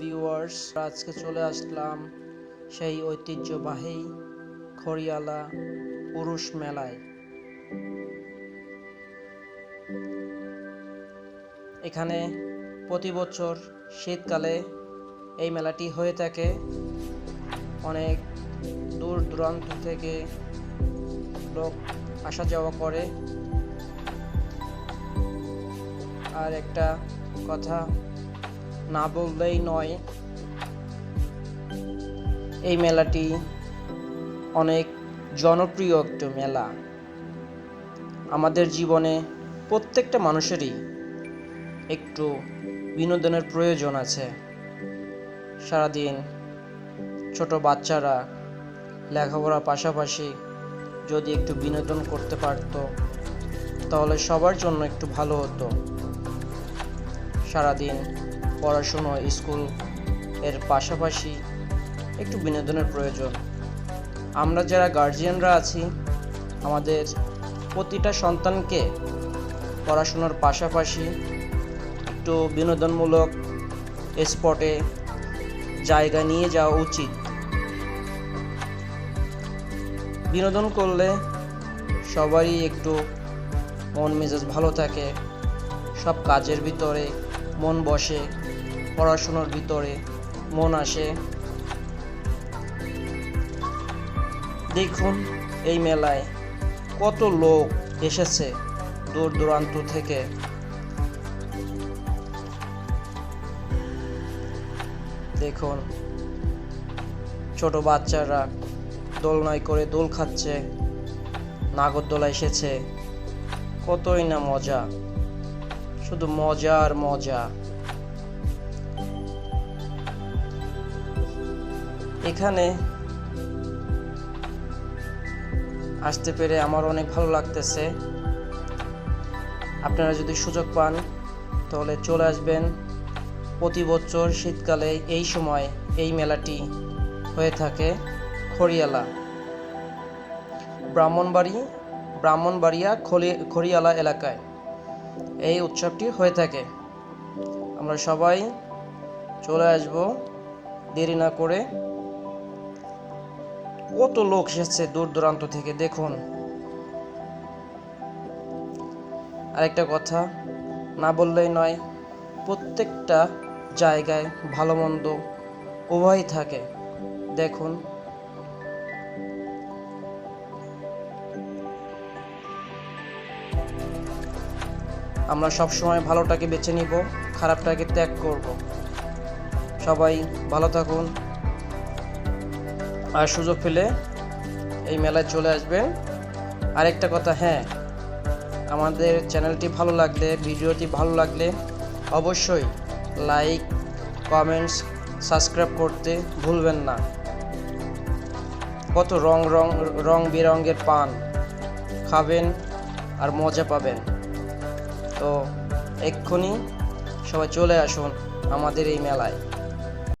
Viewers আজকে চলে আসলাম সেই ঐতিহ্যবাহী খড়িয়ালা পুরুষ মেলায়। এখানে প্রতি বছর শীতকালে এই মেলাটি হয়ে থাকে। অনেক দূর দূরান্ত থেকে লোক আসা যাওয়া করে। আর একটা কথা না বললেই নয়। এই মেলাটি অনেক জনপ্রিয় একটা মেলা। আমাদের জীবনে প্রত্যেকটা মানুষেরই একটু বিনোদনের প্রয়োজন আছে। সারাদিন ছোট বাচ্চারা লেখাপড়ার পাশাপাশি যদি একটু বিনোদন করতে পারতো, তাহলে সবার জন্য একটু ভালো হতো। সারাদিন পড়াশুনো, স্কুলের পাশাপাশি একটু বিনোদনের প্রয়োজন। আমরা যারা গার্জিয়ানরা আছি, আমাদের প্রতিটা সন্তানকে পড়াশোনার পাশাপাশি একটু বিনোদনমূলক স্পটে জায়গা নিয়ে যাওয়া উচিত। বিনোদন করলে সবারই একটু মন মেজাজ ভালো থাকে, সব কাজের ভিতরে মন বসে পড়াশোনার ভিতরে, মন আসে। দেখুন এই মেলায় কত লোক এসেছে দূর দূরান্ত থেকে। দেখুন, ছোট বাচ্চারা দোলনায় করে দোল খাচ্ছে, নাগরদোলা এসেছে, কতই না মজা। শুধু মজার মজা। এখানে আসতে পেরে আমার অনেক ভালো লাগতেছে। আপনারা যদি সুযোগ পান, তাহলে চলে আসবেন। প্রতি বছর শীতকালে এই সময় এই মেলাটি হয়ে থাকে খড়িয়ালা। ব্রাহ্মণবাড়ি, ব্রাহ্মণবাড়িয়া খড়িয়ালা এলাকায়। এই উৎসবটি হয়ে থাকে। আমরা সবাই চলে আসব। দেরি না করে কত লোক এসেছে দূর দূরান্ত থেকে, দেখুন। আরেকটা কথা, না বললেই নয়, প্রত্যেকটা জায়গায় ভালো মন্দ উভয়ই থাকে। দেখুন আমরা সবসময় ভালোটাকে বেছে নিব, খারাপটাকে ত্যাগ করব। সবাই ভালো থাকুন। আর সুযোগ পেলে এই মেলায় চলে আসবেন। আরেকটা কথা হ্যাঁ আমাদের চ্যানেলটি ভালো লাগলে, ভিডিওটি ভালো লাগলে অবশ্যই লাইক, কমেন্টস, সাবস্ক্রাইব করতে ভুলবেন না। কত রং রং রং বেরঙের পান খাবেন আর মজা পাবেন। তো এক্ষুনি সবাই চলে আসুন আমাদের এই মেলায়।